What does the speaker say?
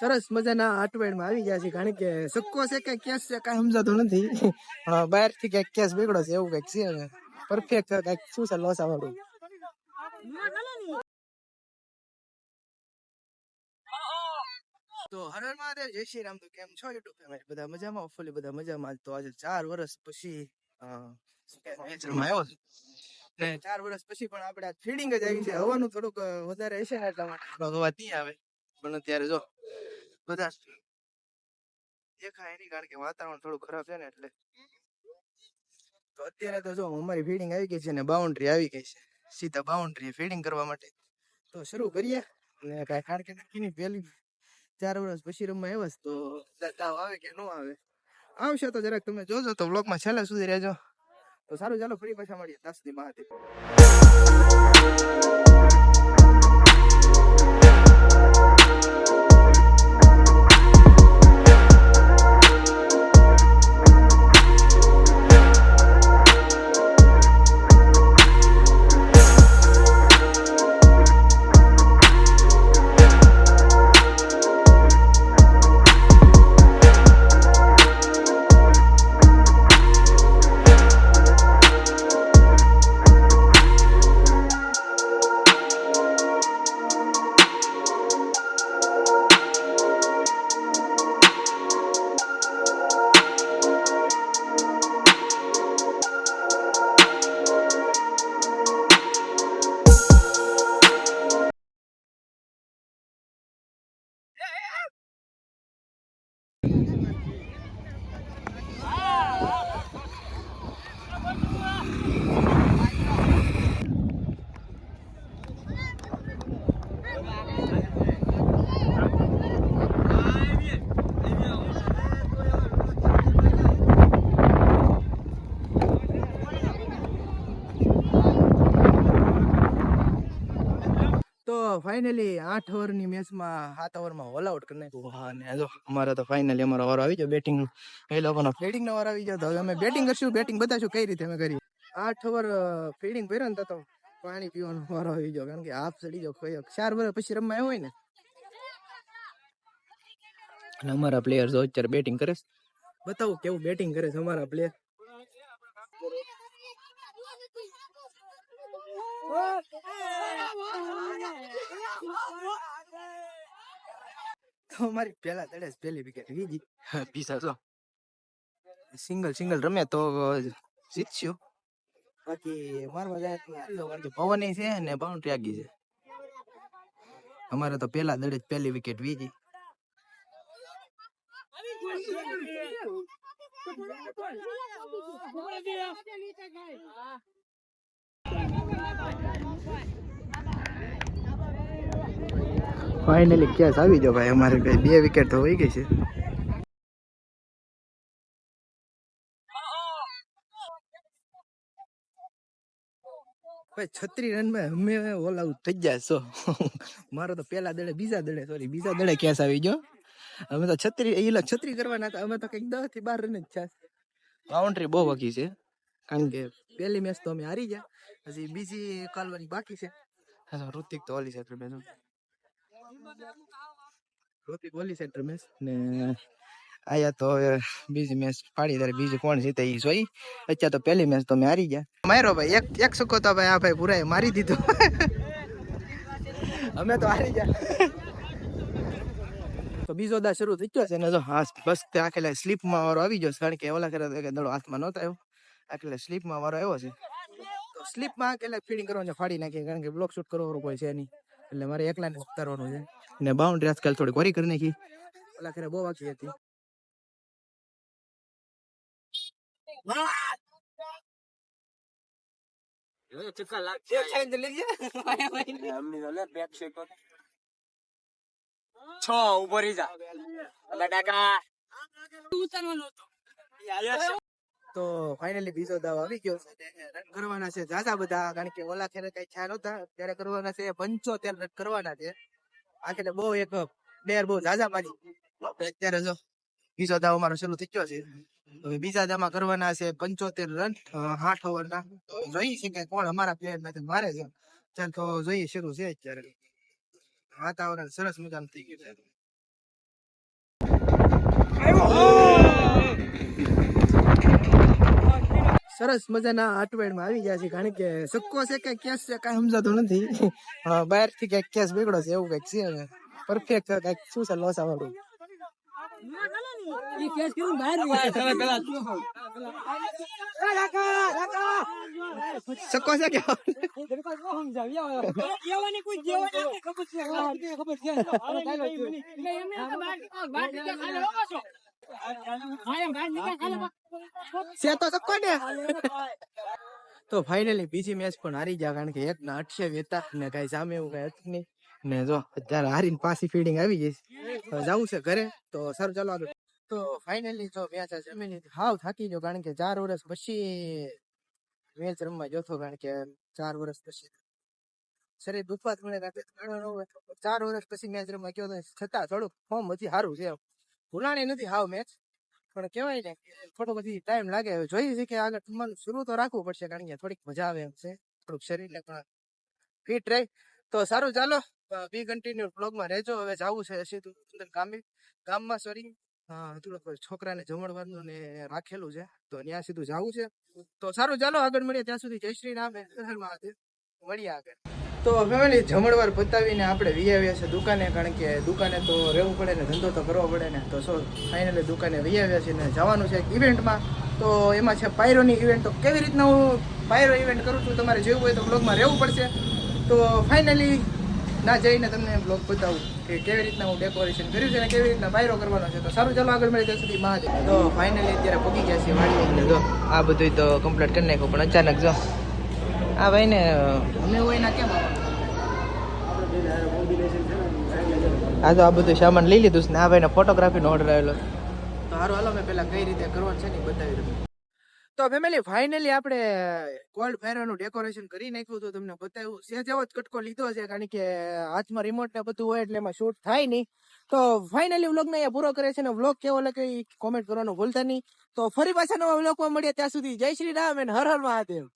સરસ મજાના અટવેડમાં આવી ગયા છે. કારણ કે સક્કો છે કે કેસ છે કઈ સમજાતું નથી. બહારથી કંઈક કેસ બગડો છે એવું કંઈક છે પરફેક્ટ કંઈક શું છે લોસા વાળું તો હર મહાદેવ, જય શ્રી રામ. તો કેમ છો યુટ્યુબ ફેમિલી? બધા મજામાં? ઓફલી બધા મજામાં. તો આજે ચાર વર્ષ પછી આવ્યો ને ચાર વર્ષ પછી પણ આપણે ફીડિંગ જ આવી છે. હવાનું થોડુંક વધારે હશે ને એટલા માટે. થોડોક ત્યાં આવે. પણ અત્યારે જો બધા દેખાય, એની કારણ કે વાતાવરણ થોડું ખરાબ છે ને એટલે. તો અત્યારે તો જો અમારી ફીડિંગ આવી ગઈ છે ને બાઉન્ડ્રી આવી ગઈ છે. સીધા બાઉન્ડ્રી ફીડિંગ કરવા માટે. તો શરૂ કરીએ. ને કાંઈ કારણ કે નહીં પહેલી ચાર વર્ષ પછી રમવા આવ્યા તો તાવ આવે કે ન આવે? આવશે તો જરાક તમે જોજો તો બ્લોગમાં છેલ્લે સુધી રહેજો. તો સારું, ચાલો ફરી પાછા મળીએ. ત્યાં સુધી મહાદેવ. ફાઇનલી આઠ ઓવરની મેચમાં સાત ઓવરમાં ઓલ આઉટ કરી નાખ્યું. હા ને જો અમારે તો ફાઇનલી અમારો વારો આવી ગયો બેટિંગ એ લોકોનો? ફિલ્ડિંગનો વાર આવી ગયો તો હવે અમે બેટિંગ કરશું બેટિંગ બતાવશું કઈ રીતે અમે કરી આઠ ઓવર ફિલ્ડિંગ કર્યો ને તો પાણી પીવાનો વારો આવી ગયો કારણ કે હાફ ચડી ગયો કોઈ ચાર વર્ષ પછી રમવા આવ્યો હોય ને. અને અમારા પ્લેયર જો અત્યારે બેટિંગ કરે છે. બતાવો કેવું બેટિંગ કરે છે અમારા પ્લેયર તો અમારી પેલા દડે જ પેલી વિકેટ વીજી. પીસા જો સિંગલ સિંગલ રમે તો જીતશું બાકી મારવા જાય પવન છે ને બાઉન્ડ્રી આગી છે. અમારે તો પેલા દડે જ પેલી વિકેટ વીજી. ફાઇનલી કેસ આવી ગયો ભાઈ. અમારે ભાઈ બે વિકેટ તો હોઈ ગઈ છે. ભાઈ, છત્રી રનમાં અમે ઓલ આઉટ થઈ ગયા છો. મારો તો પેલા દડે, બીજા દડે સોરી બીજા દડે કેસ આવી ગયો. અમે તો છત્રી એ છત્રી કરવાના હતા. અમે તો કંઈક દસથી બાર રન જ છે બાઉન્ડ્રી બહુ વકી છે. કારણ કે પહેલી મેચ તો અમે હારી ગયા. હજી બીજી કાલવાની બાકી છે. ઋતિક તો ઓલી છે આયા તો બીજી મેચ પાડી, ત્યારે કોણ જીતે અત્યારે તો મેચ તો હારી ગયા. માર્યો ભાઈ, એક એક સકો તો મારી દીધો. અમે તો હારી ગયા. તો બીજો દા શરૂ થઈ ગયો છે ને જો, હા, બસ તે આખેલા સ્લીપમાં વારો આવી ગયો કારણ કે ઓલા કરે કે દડો હાથમાં નહોતો આવ્યો. આખેલા સ્લીપમાં વારો આવ્યો છે. તો સ્લીપમાં આખેલા ફીડિંગ કરવાનું ફાડી નાખી કારણ કે બ્લોક શૂટ કરવાનું કોઈ છે નહીં. એટલે મારે એકલાને ઉતારવાનું છે. ને બાઉન્ડ્રી આજકાલ થોડી કોરી કરી નાખી. ઓલા ખરે બહુ બાકી હતી. છ ઊભો રહી જા. બટાકા તો ફાઇનલી બીજો દાવ આવી ગયો રન કરવાના છે. ઝાઝા બધા, કારણ કે ઓલા ખેરે કઈ ખ્યાલ નહોતા. ત્યારે કરવાના છે પંચોતેર રન કરવાના છે. આ બહુ એક ડેર બહુ ઝાઝા મારી. અત્યારે જો બીજો દાવ અમારો શરૂ થઈ ગયો છે. હવે બીજા દામાં કરવાના છે પંચોતેર રન. આઠ ઓવરના તો જોઈએ છે કે કોણ અમારા પ્લેયરમાંથી મારે છે. ચાલ તો જોઈએ શરૂ છે અત્યારે. વાતાવરણ સરસ મજાનું થઈ ગયું છે. સરસ મજાના અટવેડમાં આવી ગયા છે કારણ કે સક્કો છે કે કેસ છે કઈ સમજાતો નથી બહારથી કંઈક કેસ બગડો છે એવું કંઈક છે હવે પરફેક્ટ કંઈક શું છે લોસા વાળું સક્કો છે કે છે તો ફાઇનલી બીજી મેચ પણ હારી ગયા કારણ કે એક ના અઠ્યાવી હતા ને કઈ સામે એવું કઈ હતું નહીં. ને જો અત્યારે હારીને પાછી ફિલ્ડિંગ આવી જઈશ જવું છે ઘરે. તો સારું ચાલો આગળ. તો ફાઇનલી જો મેચ જમીન હાવ થાકી ગયો કારણ કે ચાર વર્ષ પછી મેચ રમવા જોતો કારણ કે ચાર વર્ષ પછી. શરીર દુખવા મળે ચાર વર્ષ પછી મેચ રમવા ગયો છતાં થોડુંક ફોર્મ હજી સારું છે. ભૂલાણી નથી હાવ મેચ પણ કેવાય ને, થોડો પછી ટાઈમ લાગે. હવે જોઈએ છે કે આગળ રમવાનું શરૂ તો રાખવું પડશે, કારણ કે થોડીક મજા આવે એમ છે. થોડુંક શરીરને પણ ફિટ રહે. તો સારું, ચાલો. બી કન્ટિન્યુ બ્લોગમાં રહેજો. હવે જવું છે સીધું અંદર ગામે. ગામમાં સોરી છોકરાને જમણવાનું ને રાખેલું છે. તો ત્યાં સીધું જવું છે. તો સારું, ચાલો. આગળ મળીએ. ત્યાં સુધી જય શ્રી રામ. મહાદેવ. મળીએ આગળ. તો ફેમિલી જમણવાર પતાવીને આપણે વી આવ્યા છે દુકાને, કારણ કે દુકાને તો રહેવું પડે ને ધંધો તો કરવો પડે ને. તો સો ફાઇનલી દુકાને વી આવ્યા છે ને જવાનું છે ઇવેન્ટમાં તો એમાં છે પાયરોની ઇવેન્ટ તો કેવી રીતના હું પાયરો ઇવેન્ટ કરું છું તમારે જેવું હોય તો બ્લોગમાં રહેવું પડશે. તો ફાઇનલી ના જઈને તમને બ્લોગ બતાવું કે કેવી રીતના હું ડેકોરેશન કર્યું છે અને કેવી રીતના પાયરો કરવાનો છે. તો સારું, ચાલો આગળ મળી ત્યાં સુધી. મહાદેવ. તો ફાઇનલી અત્યારે પગી ગયા છે વાડી તો આ બધું તો કમ્પ્લીટ કરી નાખ્યું, પણ અચાનક જો આ ભાઈને ને હોય ના કેમ? આ તો આ બધું સામાન લઈ લીધું છે ને આ ભાઈને ફોટોગ્રાફીનો ઓર્ડર આવેલો. તો હારું હાલો મેં પેલા કઈ રીતે કરવાનું છે ને બતાવી દઉં તો ફેમિલી ફાઇનલી આપણે કોલ્ડ ફાયરનું ડેકોરેશન કરી નાખ્યું તો તમને બતાવ્યું. છે જેવો જ કટકો લીધો છે કારણ કે હાથમાં રિમોટ ને બધું હોય એટલે એમાં શૂટ થાય નહીં. તો ફાઇનલી વ્લોગને અહીંયા પૂરો કરે છે ને વ્લોગ કેવો લાગે એ કોમેન્ટ કરવાનું ભૂલતા નહીં. તો ફરી પાછા નવા વ્લોગમાં મળીએ ત્યાં સુધી જય શ્રી રામ અને હર હર મહાદેવ.